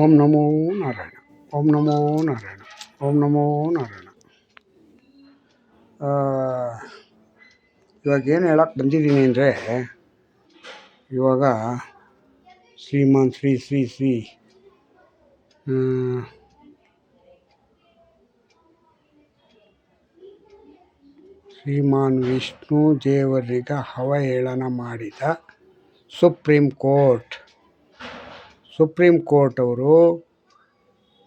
ಓಂ ನಮೋ ನಾರಾಯಣ. ಓಂ ನಮೋ ನಾರಾಯಣ. ಓಂ ನಮೋ ನಾರಾಯಣ. ಇವಾಗ ಏನು ಹೇಳಕ್ಕೆ ಬಂದಿದ್ದೀನಿ ಅಂದರೆ, ಇವಾಗ ಶ್ರೀಮಾನ್ ಶ್ರೀ ಶ್ರೀ ಶ್ರೀ ಶ್ರೀಮಾನ್ ವಿಷ್ಣು ದೇವರಿಗ ಅವಹೇಳನ ಮಾಡಿದ ಸುಪ್ರೀಂ ಕೋರ್ಟ್. ಸುಪ್ರೀಂ ಕೋರ್ಟ್ ಅವರು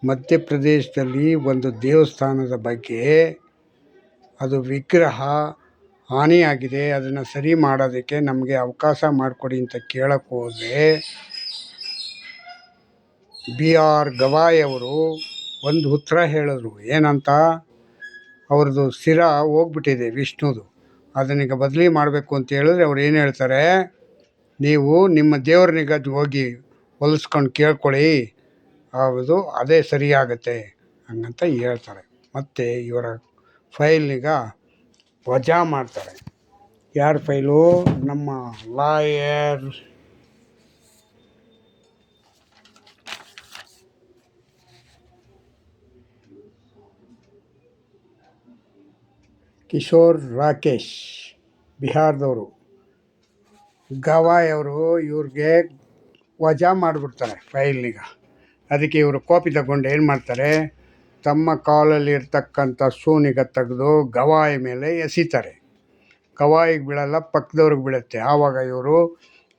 ಮಧ್ಯಪ್ರದೇಶದಲ್ಲಿ ಒಂದು ದೇವಸ್ಥಾನದ ಬಗ್ಗೆ ಅದು ವಿಗ್ರಹ ಹಾನಿಯಾಗಿದೆ, ಅದನ್ನು ಸರಿ ಮಾಡೋದಕ್ಕೆ ನಮಗೆ ಅವಕಾಶ ಮಾಡಿಕೊಡಿ ಅಂತ ಕೇಳಕ್ಕೆ ಹೋದರೆ ಬಿ ಆರ್ ಗವಾಯ್ ಅವರು ಒಂದು ಉತ್ತರ ಹೇಳಿದ್ರು, ಏನಂತ? ಅವ್ರದ್ದು ಶಿರ ಹೋಗ್ಬಿಟ್ಟಿದೆ ವಿಷ್ಣುದು ಅದನ್ನೀಗ ಬದಲಿ ಮಾಡಬೇಕು ಅಂತ ಹೇಳಿದ್ರೆ ಅವ್ರು ಏನು ಹೇಳ್ತಾರೆ? ನೀವು ನಿಮ್ಮ ದೇವ್ರನಿಗೆ ಅದು ಹೋಗಿ ಹೊಲಿಸ್ಕೊಂಡು ಕೇಳ್ಕೊಳ್ಳಿ. ಅದು ಅದೇ ಸರಿಯಾಗುತ್ತೆ ಹಂಗಂತ ಹೇಳ್ತಾರೆ. ಮತ್ತು ಇವರ ಫೈಲಿಗೆ ವಜಾ ಮಾಡ್ತಾರೆ. ಯಾರ ಫೈಲು? ನಮ್ಮ ಲಾಯರ್. ಕಿಶೋರ್ ರಾಕೇಶ್, ಬಿಹಾರದವರು. ಗವಾಯ್ ಅವರು ಇವ್ರಿಗೆ ವಜಾ ಮಾಡಿಬಿಡ್ತಾರೆ ಫೈಲಿಗೆ ಅದಕ್ಕೆ ಇವರು ಕಾಪಿ ತಗೊಂಡು ಏನು ಮಾಡ್ತಾರೆ? ತಮ್ಮ ಕಾಲಲ್ಲಿ ಇರ್ತಕ್ಕಂಥ ಸೂನಿಗೆ ತೆಗೆದು ಗವಾಯಿ ಮೇಲೆ ಎಸಿತಾರೆ. ಗವಾಯಿಗೆ ಬೀಳಲ್ಲ ಪಕ್ಕದವ್ರಿಗೆ ಬೀಳುತ್ತೆ. ಆವಾಗ ಇವರು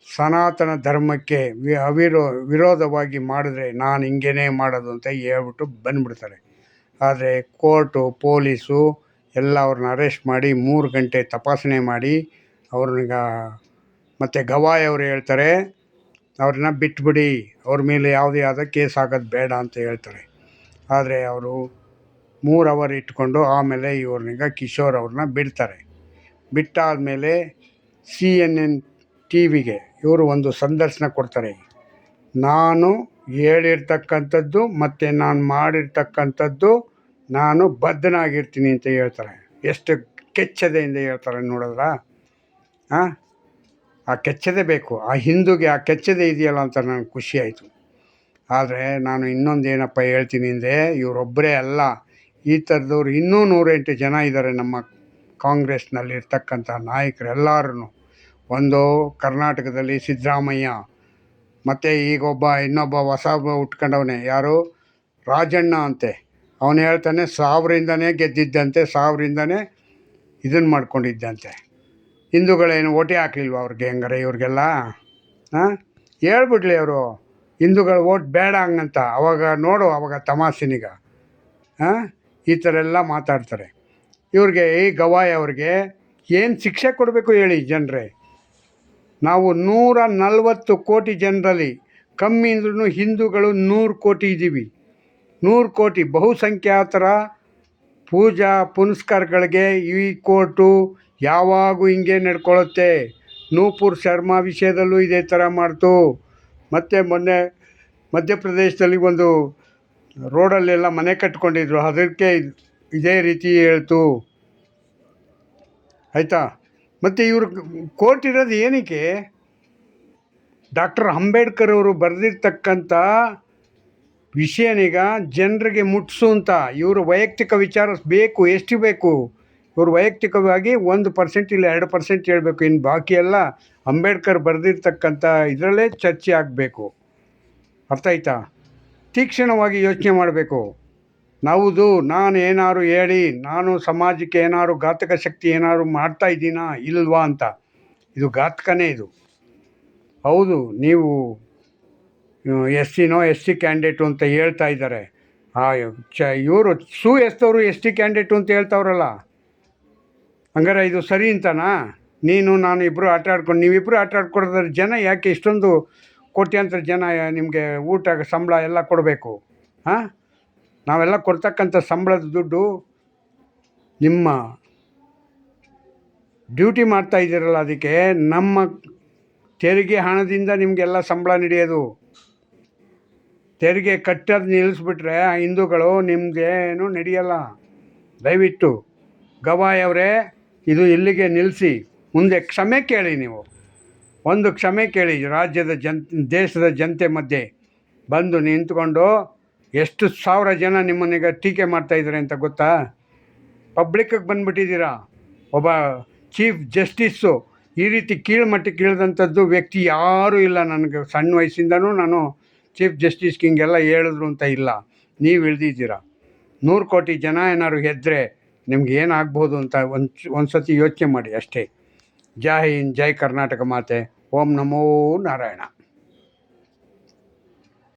ಸನಾತನ ಧರ್ಮಕ್ಕೆ ವಿ, ಅವಿರೋ, ವಿರೋಧವಾಗಿ ಮಾಡಿದ್ರೆ ನಾನು ಹಿಂಗೇನೆ ಮಾಡೋದು ಅಂತ ಹೇಳ್ಬಿಟ್ಟು ಬಂದ್ಬಿಡ್ತಾರೆ. ಆದರೆ ಕೋರ್ಟು, ಪೊಲೀಸು ಎಲ್ಲ ಅವ್ರನ್ನ ಅರೆಸ್ಟ್ ಮಾಡಿ ಮೂರು ಗಂಟೆ ತಪಾಸಣೆ ಮಾಡಿ ಅವ್ರನ್ನೀಗ ಮತ್ತು ಗವಾಯಿ ಅವರು ಹೇಳ್ತಾರೆ ಅವ್ರನ್ನ ಬಿಟ್ಬಿಡಿ, ಅವ್ರ ಮೇಲೆ ಯಾವುದೇ ಆದ ಕೇಸ್ ಆಗೋದು ಬೇಡ ಅಂತ ಹೇಳ್ತಾರೆ. ಆದರೆ ಅವರು ಮೂರು ಅವರ್ ಇಟ್ಕೊಂಡು ಆಮೇಲೆ ಇವ್ರನ್ನೀಗ ಕಿಶೋರ್ ಅವ್ರನ್ನ ಬಿಡ್ತಾರೆ. ಬಿಟ್ಟಾದಮೇಲೆ ಸಿ ಎನ್ ಎನ್ ಟಿ ವಿಗೆ ಇವರು ಒಂದು ಸಂದರ್ಶನ ಕೊಡ್ತಾರೆ. ನಾನು ಹೇಳಿರ್ತಕ್ಕಂಥದ್ದು ಮತ್ತು ನಾನು ಮಾಡಿರ್ತಕ್ಕಂಥದ್ದು ನಾನು ಬದ್ಧನಾಗಿರ್ತೀನಿ ಅಂತ ಹೇಳ್ತಾರೆ. ಎಷ್ಟು ಕೆಚ್ಚದೆಯಿಂದ ಹೇಳ್ತಾರೆ ನೋಡಿದ್ರಾ? ಹಾಂ ಆ ಕೆಚ್ಚದೆ ಬೇಕು. ಆ ಹಿಂದೂಗೆ ಆ ಕೆಚ್ಚದೆ ಇದೆಯಲ್ಲ ಅಂತ ನನಗೆ ಖುಷಿಯಾಯಿತು ಆದರೆ ನಾನು ಇನ್ನೊಂದು ಏನಪ್ಪ ಹೇಳ್ತೀನಿ ಅಂದರೆ ಇವರೊಬ್ಬರೇ ಅಲ್ಲ. ಈ ಥರದವ್ರು ಇನ್ನೂ ನೂರೆಂಟು ಜನ ಇದ್ದಾರೆ ನಮ್ಮ ಕಾಂಗ್ರೆಸ್ನಲ್ಲಿ ಇರ್ತಕ್ಕಂಥ ನಾಯಕರು ಒಂದು ಕರ್ನಾಟಕದಲ್ಲಿ ಸಿದ್ದರಾಮಯ್ಯ, ಮತ್ತು ಈಗ ಒಬ್ಬ ಇನ್ನೊಬ್ಬ ಹೊಸ ಉಟ್ಕೊಂಡವನೇ, ಯಾರು? ರಾಜಣ್ಣ ಅಂತೆ. ಅವನು ಹೇಳ್ತಾನೆ ಸಾವಿರಿಂದನೇ ಗೆದ್ದಿದ್ದಂತೆ ಸಾವಿರಿಂದನೇ ಇದನ್ನು ಮಾಡ್ಕೊಂಡಿದ್ದಂತೆ. ಹಿಂದೂಗಳೇನು ಓಟೇ ಹಾಕ್ಲಿಲ್ವ ಅವ್ರಿಗೆ ಹೆಂಗಾರೆ ಇವ್ರಿಗೆಲ್ಲ? ಹಾಂ ಹೇಳ್ಬಿಡ್ಲಿ ಅವರು, ಹಿಂದೂಗಳು ಓಟ್ ಬೇಡ ಹಂಗಂತ. ಅವಾಗ ನೋಡು ಅವಾಗ ತಮಾಸಿನಿಗ ಹಾಂ ಈ ಥರ ಎಲ್ಲ ಮಾತಾಡ್ತಾರೆ. ಇವ್ರಿಗೆ ಈ ಗವಾಯ್ ಅವ್ರಿಗೆ ಏನು ಶಿಕ್ಷೆ ಕೊಡಬೇಕು ಹೇಳಿ ಜನರೇ? ನಾವು ನೂರ ನಲ್ವತ್ತು ಕೋಟಿ ಜನರಲ್ಲಿ ಕಮ್ಮಿ ಅಂದ್ರೂ ಹಿಂದೂಗಳು ನೂರು ಕೋಟಿ ಇದ್ದೀವಿ ನೂರು ಕೋಟಿ ಬಹುಸಂಖ್ಯಾತರ ಪೂಜಾ ಪುನಸ್ಕಾರಗಳಿಗೆ ಈ ಕೋರ್ಟು ಯಾವಾಗೂ ಹಿಂಗೆ ನಡ್ಕೊಳ್ಳುತ್ತೆ. ನೂಪುರ್ ಶರ್ಮಾ ವಿಷಯದಲ್ಲೂ ಇದೇ ಥರ ಮಾಡ್ತು. ಮತ್ತು ಮೊನ್ನೆ ಮಧ್ಯಪ್ರದೇಶದಲ್ಲಿ ಒಂದು ರೋಡಲ್ಲೆಲ್ಲ ಮನೆ ಕಟ್ಕೊಂಡಿದ್ರು. ಅದಕ್ಕೆ ಇದೇ ರೀತಿ ಹೇಳ್ತು. ಆಯಿತಾ? ಮತ್ತು ಇವರು ಕೋರ್ಟ್ ಇರೋದು ಏನಕ್ಕೆ? ಡಾಕ್ಟರ್ ಅಂಬೇಡ್ಕರ್ ಅವರು ಬರೆದಿರ್ತಕ್ಕಂಥ ವಿಷಯನೀಗ ಜನರಿಗೆ ಮುಟ್ಟಿಸು ಅಂತ ಇವರು ವೈಯಕ್ತಿಕ ವಿಚಾರ ಬೇಕು, ಎಷ್ಟು ಬೇಕು? ಇವರು ವೈಯಕ್ತಿಕವಾಗಿ ಒಂದು ಪರ್ಸೆಂಟ್ ಇಲ್ಲ ಎರಡು ಪರ್ಸೆಂಟ್ ಹೇಳಬೇಕು. ಇನ್ನು ಬಾಕಿ ಎಲ್ಲ ಅಂಬೇಡ್ಕರ್ ಬರೆದಿರ್ತಕ್ಕಂಥ ಇದರಲ್ಲೇ ಚರ್ಚೆ ಆಗಬೇಕು. ಅರ್ಥ ಆಯ್ತಾ? ತೀಕ್ಷ್ಣವಾಗಿ ಯೋಚನೆ ಮಾಡಬೇಕು. ನಾವುದು, ನಾನು ಏನಾದ್ರು ಹೇಳಿ, ನಾನು ಸಮಾಜಕ್ಕೆ ಏನಾದ್ರು ಘಾತಕ ಶಕ್ತಿ ಏನಾದ್ರು ಮಾಡ್ತಾ ಇದ್ದೀನಾ, ಇಲ್ವಾ ಅಂತ. ಇದು ಘಾತಕನೇ ಇದು. ಹೌದು, ನೀವು ಎಸ್ ಸಿನೋ ಎಸ್ ಸಿ ಕ್ಯಾಂಡಿಡೇಟು ಅಂತ ಹೇಳ್ತಾ ಇದ್ದಾರೆ. ಚ, ಇವರು ಸು ಎಸ್ತವರು ಎಸ್ ಟಿ ಕ್ಯಾಂಡಿಡೇಟು ಅಂತ ಹೇಳ್ತಾವ್ರಲ್ಲ. ಹಂಗಾರೆ ಇದು ಸರಿ ಅಂತನಾ? ನೀನು, ನಾನು ಇಬ್ಬರು ಆಟ ಆಡ್ಕೊಂಡು ನೀವಿಬ್ಬರು ಆಟ ಆಡ್ಕೊಡೋದ್ರ ಜನ ಯಾಕೆ ಇಷ್ಟೊಂದು ಕೋಟ್ಯಾಂತರ ಜನ ನಿಮಗೆ ಊಟ, ಸಂಬಳ ಎಲ್ಲ ಕೊಡಬೇಕು? ಹಾಂ ನಾವೆಲ್ಲ ಕೊಡ್ತಕ್ಕಂಥ ಸಂಬಳದ ದುಡ್ಡು ನಿಮ್ಮ ಡ್ಯೂಟಿ ಮಾಡ್ತಾ ಇದ್ದೀರಲ್ಲ ಅದಕ್ಕೆ ನಮ್ಮ ತೆರಿಗೆ ಹಣದಿಂದ ನಿಮಗೆಲ್ಲ ಸಂಬಳ ನಡೆಯೋದು. ತೆರಿಗೆ ಕಟ್ಟೋದು ನಿಲ್ಲಿಸ್ಬಿಟ್ರೆ ಹಿಂದೂಗಳು ನಿಮ್ಮದೇನು ನಡೆಯಲ್ಲ. ದಯವಿಟ್ಟು ಗವಾಯ್ ಅವರೇ, ಇದು ಇಲ್ಲಿಗೆ ನಿಲ್ಲಿಸಿ ಮುಂದೆ ಕ್ಷಮೆ ಕೇಳಿ ನೀವು. ಒಂದು ಕ್ಷಮೆ ಕೇಳಿ ರಾಜ್ಯದ ಜನ್, ದೇಶದ ಜನತೆ ಮಧ್ಯೆ. ಬಂದು ನಿಂತ್ಕೊಂಡು ಎಷ್ಟು ಸಾವಿರ ಜನ ನಿಮ್ಮನ್ನೀಗ ಟೀಕೆ ಮಾಡ್ತಾಯಿದ್ದಾರೆ ಅಂತ ಗೊತ್ತಾ? ಪಬ್ಲಿಕ್ಕಿಗೆ ಬಂದುಬಿಟ್ಟಿದ್ದೀರಾ? ಒಬ್ಬ ಚೀಫ್ ಜಸ್ಟಿಸ್ಸು ಈ ರೀತಿ ಕೀಳ್ಮಟ್ಟಕ್ಕೆ ಇಳಿದಂಥದ್ದು ವ್ಯಕ್ತಿ ಯಾರೂ ಇಲ್ಲ ನನಗೆ ಸಣ್ಣ ವಯಸ್ಸಿಂದನೂ ನಾನು ಚೀಫ್ ಜಸ್ಟಿಸ್ಗೆ ಹಿಂಗೆಲ್ಲ ಹೇಳಿದ್ರು ಅಂತ ಇಲ್ಲ. ನೀವು ಇಳ್ದಿದ್ದೀರ? ನೂರು ಕೋಟಿ ಜನ ಏನಾದ್ರು ಗೆದ್ದರೆ ನಿಮ್ಗೆ ಏನಾಗ್ಬೋದು ಅಂತ ಒಂದು ಒಂದು ಸತಿ ಯೋಚನೆ ಮಾಡಿ ಅಷ್ಟೇ. ಜೈ ಹಿಂದ್, ಜೈ ಕರ್ನಾಟಕ ಮಾತೆ. ಓಂ ನಮೋ ನಾರಾಯಣ.